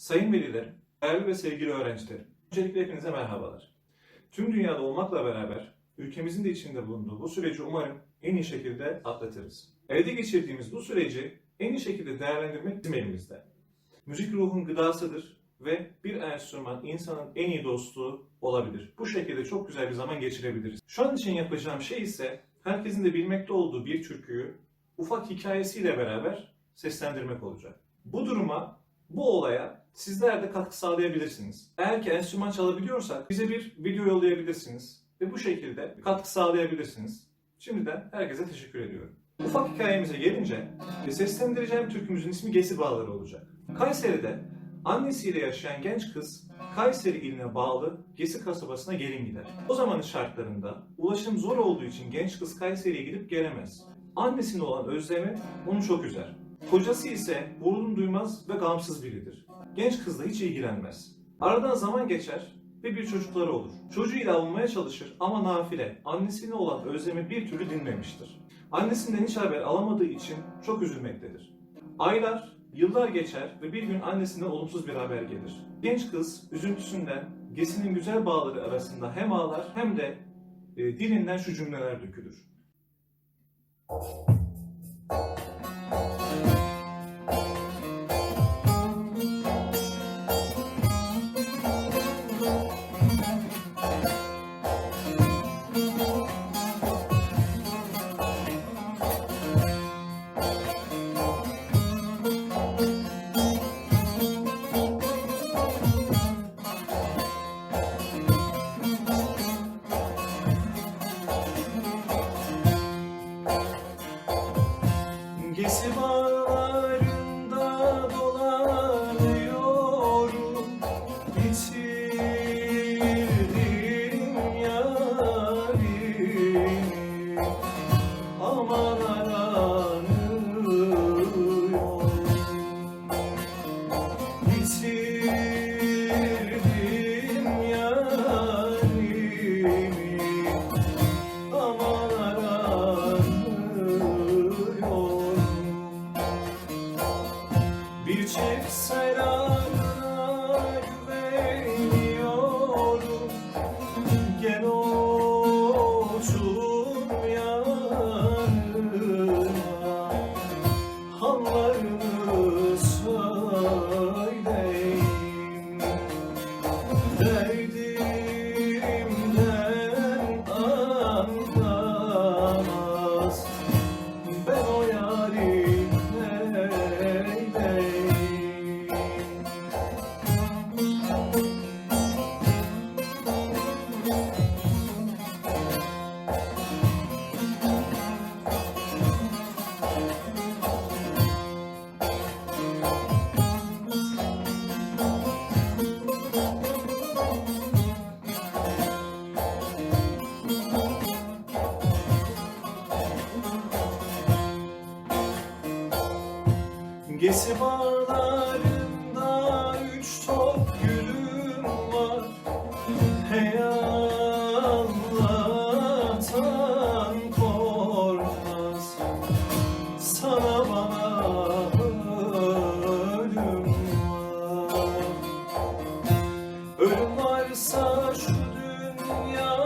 Sayın velilerim, değerli ve sevgili öğrencilerim, öncelikle hepinize merhabalar. Tüm dünyada olmakla beraber ülkemizin de içinde bulunduğu bu süreci umarım en iyi şekilde atlatırız. Evde geçirdiğimiz bu süreci en iyi şekilde değerlendirmek bizim elimizde. Müzik ruhun gıdasıdır ve bir enstrüman insanın en iyi dostu olabilir. Bu şekilde çok güzel bir zaman geçirebiliriz. Şu an için yapacağım şey ise herkesin de bilmekte olduğu bir türküyü ufak hikayesiyle beraber seslendirmek olacak. Bu duruma, bu olaya sizler de katkı sağlayabilirsiniz. Eğer ki enstrüman çalabiliyorsak bize bir video yollayabilirsiniz ve bu şekilde katkı sağlayabilirsiniz. Şimdiden herkese teşekkür ediyorum. Ufak hikayemize gelince e, seslendireceğim türkümüzün ismi Gesi Bağları olacak. Kayseri'de annesiyle yaşayan genç kız Kayseri iline bağlı Gesi kasabasına gelin gider. O zamanın şartlarında ulaşım zor olduğu için genç kız Kayseri'ye gidip gelemez. Annesine olan özlemi onu çok üzer. Kocası ise vurdum duymaz ve gamsız biridir. Genç kızla hiç ilgilenmez. Aradan zaman geçer ve bir çocukları olur. Çocuğuyla avunmaya çalışır ama nafile annesine olan özlemi bir türlü dinmemiştir. Annesinden hiç haber alamadığı için çok üzülmektedir. Aylar, yıllar geçer ve bir gün annesinden olumsuz bir haber gelir. Genç kız üzüntüsünden Gesi'nin güzel bağları arasında hem ağlar hem de e, dilinden şu cümleler dökülür. Gesi bağlarında Bitirdim yarimi. Aman aranıyorum Bitirdim yarimi. Aman aranıyorum Bir çift selamına quiero Gesi bağlarında üç top gülüm var. Hey Allah'tan korkmaz. Sana bana ölüm var. Ölüm varsa şu dünyada